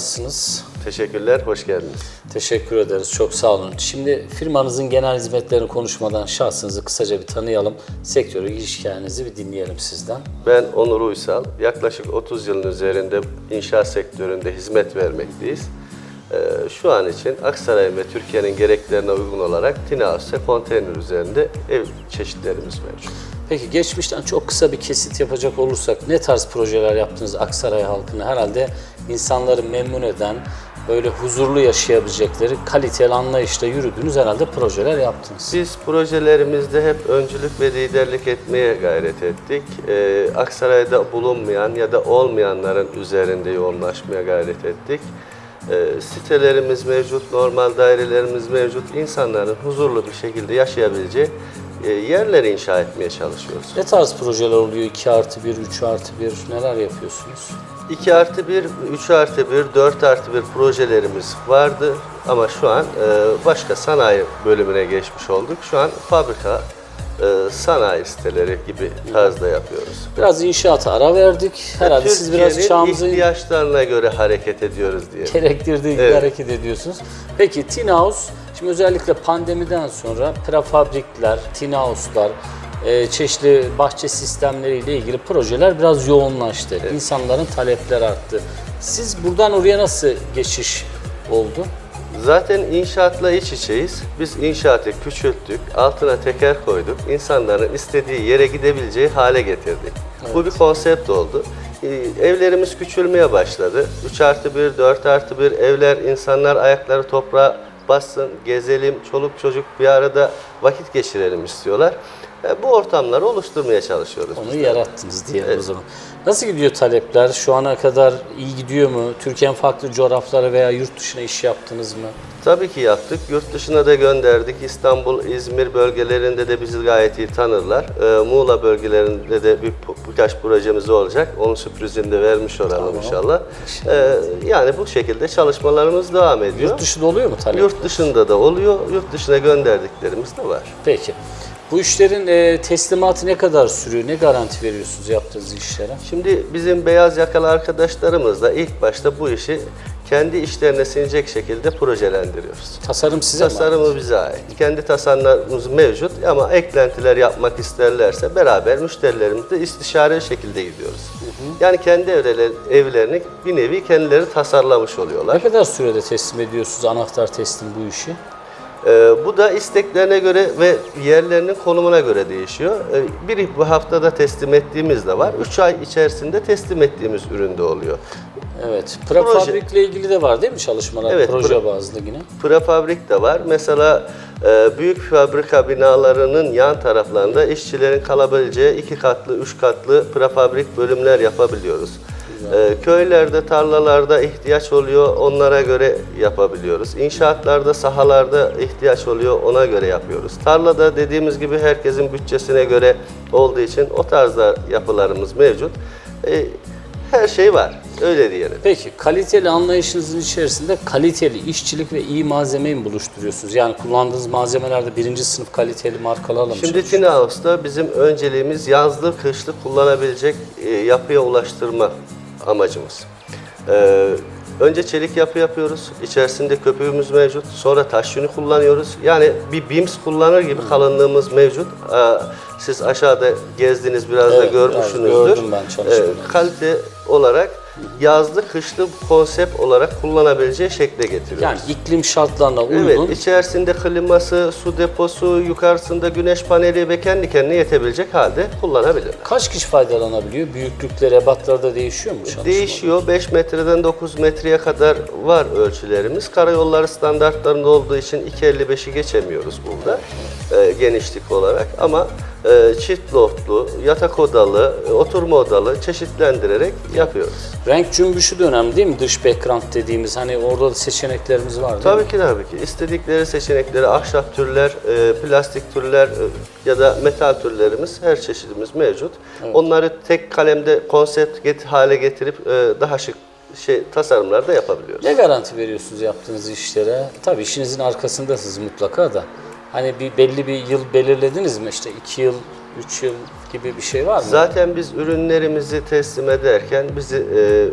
Nasılsınız? Teşekkürler, hoş geldiniz. Teşekkür ederiz. Çok sağ olun. Şimdi firmanızın genel hizmetlerini konuşmadan şahsınızı kısaca bir tanıyalım. Sektörü giriş hikayenizi bir dinleyelim sizden. Ben Onur Uysal. Yaklaşık 30 yılın üzerinde inşaat sektöründe hizmet vermekteyiz. Ee, Şu an için Aksaray'ın ve Türkiye'nin gereklerine uygun olarak Tina konteyner üzerinde ev çeşitlerimiz mevcut. Peki geçmişten çok kısa bir kesit yapacak olursak ne tarz projeler yaptınız Aksaray halkına? Herhalde insanları memnun eden, böyle huzurlu yaşayabilecekleri kaliteli anlayışla yürüdüğünüz herhalde projeler yaptınız. Biz projelerimizde hep öncülük ve liderlik etmeye gayret ettik. Ee, Aksaray'da bulunmayan ya da olmayanların üzerinde yoğunlaşmaya gayret ettik. Ee, sitelerimiz mevcut, normal dairelerimiz mevcut. İnsanların huzurlu bir şekilde yaşayabileceği e, yerleri inşa etmeye çalışıyoruz. Ne tarz projeler oluyor? 2 artı 1, 3 artı 1 neler yapıyorsunuz? 2 artı 1, 3 artı 1, 4 artı 1 projelerimiz vardı ama şu an e, başka sanayi bölümüne geçmiş olduk. Şu an fabrika, e, sanayi siteleri gibi tarzda yapıyoruz. Biraz inşaata ara verdik. Herhalde siz biraz Türkiye'nin çağımızın ihtiyaçlarına göre hareket ediyoruz diye. gerektirdiği gibi Evet. hareket ediyorsunuz. Peki Tin House, şimdi özellikle pandemiden sonra prefabrikler, Tin House'lar, e, çeşitli bahçe sistemleriyle ilgili projeler biraz yoğunlaştı. İnsanların talepleri arttı. Siz buradan oraya nasıl geçiş oldu? Zaten inşaatla iç içeyiz. Biz inşaatı küçülttük, altına teker koyduk. İnsanların istediği yere gidebileceği hale getirdik. Bu bir konsept oldu. Ee, Evlerimiz küçülmeye başladı. 3 artı 1, 4 artı 1 evler, insanlar ayakları toprağa bassın, gezelim, çoluk çocuk bir arada vakit geçirelim istiyorlar. E, Bu ortamları oluşturmaya çalışıyoruz. Onu yarattınız diyelim o zaman. Nasıl gidiyor talepler? Şu ana kadar iyi gidiyor mu? Türkiye'nin farklı coğrafyaları veya yurt dışına iş yaptınız mı? Tabii ki yaptık. Yurt dışına da gönderdik. İstanbul, İzmir bölgelerinde de bizi gayet iyi tanırlar. Ee, Muğla bölgelerinde de bir, birkaç projemiz olacak. Onun sürprizini de vermiş olalım Tamam. inşallah. Ee, yani bu şekilde çalışmalarımız devam ediyor. Yurt dışında oluyor mu talep? Yurt dışında da oluyor. Yurt dışına gönderdiklerimiz de var. Peki. Bu işlerin e, teslimatı ne kadar sürüyor? Ne garanti veriyorsunuz yaptığınız işlere? Şimdi bizim beyaz yakalı arkadaşlarımız da ilk başta bu işi kendi işlerine sinecek şekilde projelendiriyoruz. Tasarım size mi? ait? Tasarımı bize ait. Kendi tasarımlarımız mevcut ama eklentiler yapmak isterlerse beraber müşterilerimizle istişare şekilde gidiyoruz. Yani kendi evleri, evlerini bir nevi kendileri tasarlamış oluyorlar. Ne kadar sürede teslim ediyorsunuz anahtar teslim bu işi? Ee, bu da isteklerine göre ve yerlerinin konumuna göre değişiyor. Ee, bir bu haftada teslim ettiğimiz de var. 3 ay içerisinde teslim ettiğimiz üründe oluyor. Evet. Prefabrikle ilgili de var değil mi çalışmalar? Evet, Proje bazlı yine. Prefabrik de var. Mesela e, büyük fabrika binalarının yan taraflarında işçilerin kalabileceği iki katlı, üç katlı prefabrik bölümler yapabiliyoruz. E, köylerde, tarlalarda ihtiyaç oluyor, onlara göre yapabiliyoruz. İnşaatlarda, sahalarda ihtiyaç oluyor, ona göre yapıyoruz. Tarlada dediğimiz gibi herkesin bütçesine göre olduğu için o tarzda yapılarımız mevcut. E, her şey var, öyle diyelim. Peki kaliteli anlayışınızın içerisinde kaliteli işçilik ve iyi malzemeyi mi buluşturuyorsunuz? Yani kullandığınız malzemelerde birinci sınıf kaliteli markalarla mı Şimdi? Tina bizim önceliğimiz yazlı, kışlı kullanabilecek e, yapıya ulaştırma amacımız. Ee, önce çelik yapı yapıyoruz. İçerisinde köpüğümüz mevcut. Sonra taş yünü kullanıyoruz. Yani bir BIMS kullanır gibi kalınlığımız mevcut. Ee, siz aşağıda gezdiniz biraz da Evet, biraz görmüşsünüzdür. gördüm ben çalışmalarınızı. Ee, kalite olarak yazlı, kışlı konsept olarak kullanabileceği şekle getiriyoruz. Yani iklim şartlarına uygun. Evet, içerisinde kliması, su deposu, yukarısında güneş paneli ve kendi kendine yetebilecek halde kullanabilir. Kaç kişi faydalanabiliyor? Büyüklükleri, ebatlarda değişiyor mu çalışma? Değişiyor. 5 metreden 9 metreye kadar var ölçülerimiz. Karayolları standartlarında olduğu için 2.55'i geçemiyoruz burada e, genişlik olarak. Ama e, çift loftlu, yatak odalı, e, oturma odalı çeşitlendirerek yapıyoruz. Renk cümbüşü de önemli değil mi? Dış background dediğimiz hani orada da seçeneklerimiz var değil mi? Tabii ki tabii ki. İstedikleri seçenekleri ahşap türler, e, plastik türler e, ya da metal türlerimiz her çeşidimiz mevcut. Onları tek kalemde konsept get- hale getirip e, daha şık şey tasarımlar da yapabiliyoruz. Ne garanti veriyorsunuz yaptığınız işlere? Tabii işinizin arkasındasınız mutlaka da. Hani bir belli bir yıl belirlediniz mi? İşte iki yıl, üç yıl gibi bir şey var mı? Zaten biz ürünlerimizi teslim ederken bizi e,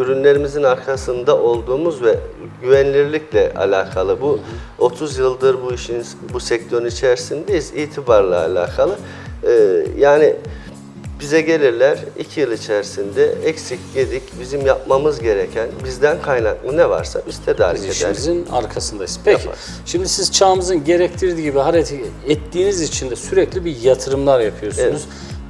ürünlerimizin arkasında olduğumuz ve güvenilirlikle alakalı. Bu 30 yıldır bu işin bu sektörün içerisindeyiz. itibarla alakalı. Ee, yani bize gelirler iki yıl içerisinde eksik yedik bizim yapmamız gereken bizden kaynaklı ne varsa biz tedarik Biz ederiz. işimizin arkasındayız. Peki, Yaparız. şimdi siz çağımızın gerektirdiği gibi hareket ettiğiniz için de sürekli bir yatırımlar yapıyorsunuz.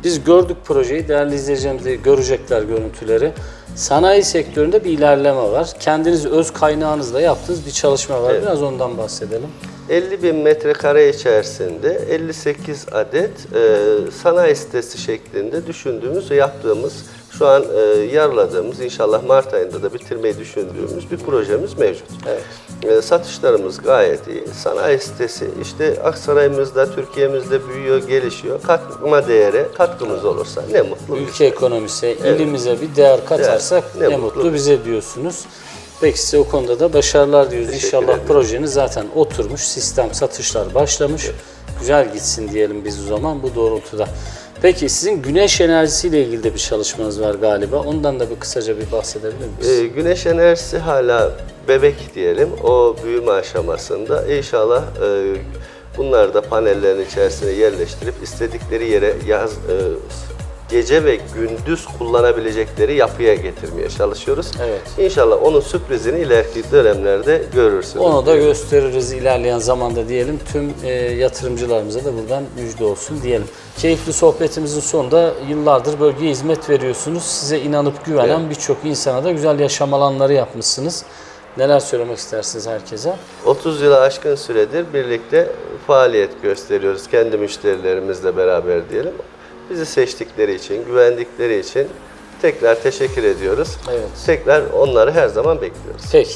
Biz gördük projeyi, değerli izleyicilerimiz de görecekler görüntüleri. Sanayi sektöründe bir ilerleme var. Kendiniz öz kaynağınızla yaptığınız bir çalışma var. Biraz ondan bahsedelim. 50 bin metrekare içerisinde 58 adet e, sanayi sitesi şeklinde düşündüğümüz ve yaptığımız şu an e, yarıladığımız inşallah Mart ayında da bitirmeyi düşündüğümüz bir projemiz mevcut. Evet. E, satışlarımız gayet iyi. Sanayi sitesi işte Aksaray'ımızda, Türkiye'mizde büyüyor, gelişiyor. Katma değere katkımız olursa ne mutlu. bize. Ülke ekonomisi, ilimize bir değer katarsak Değer, ne, ne mutlu. mutlu. bize diyorsunuz. Peki size o konuda da başarılar diyoruz. Teşekkür İnşallah ederim. projeniz zaten oturmuş, sistem satışlar başlamış. Güzel gitsin diyelim biz o zaman bu doğrultuda. Peki sizin güneş enerjisiyle ilgili de bir çalışmanız var galiba. Ondan da bir kısaca bir bahsedebilir miyiz? Ee, güneş enerjisi hala bebek diyelim. O büyüme aşamasında. İnşallah e, bunları da panellerin içerisine yerleştirip istedikleri yere yaz e, gece ve gündüz kullanabilecekleri yapıya getirmeye çalışıyoruz. Evet. İnşallah onun sürprizini ileriki dönemlerde görürsünüz. Onu da gösteririz ilerleyen zamanda diyelim. Tüm e, yatırımcılarımıza da buradan müjde olsun diyelim. Keyifli sohbetimizin sonunda yıllardır bölgeye hizmet veriyorsunuz. Size inanıp güvenen birçok insana da güzel yaşam alanları yapmışsınız. Neler söylemek istersiniz herkese? 30 yılı aşkın süredir birlikte faaliyet gösteriyoruz kendi müşterilerimizle beraber diyelim. Bizi seçtikleri için, güvendikleri için tekrar teşekkür ediyoruz. Evet. Tekrar onları her zaman bekliyoruz. Peki.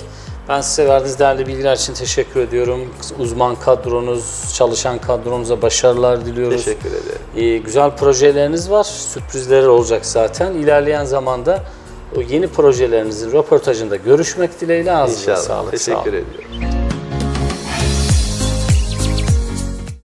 Ben size verdiğiniz değerli bilgiler için teşekkür ediyorum. Uzman kadronuz, çalışan kadronuza başarılar diliyoruz. Teşekkür ederim. Ee, güzel projeleriniz var. Sürprizleri olacak zaten. İlerleyen zamanda o yeni projelerinizin röportajında görüşmek dileğiyle ağzınıza İnşallah. sağlık. Sağ Teşekkür olun. ediyorum.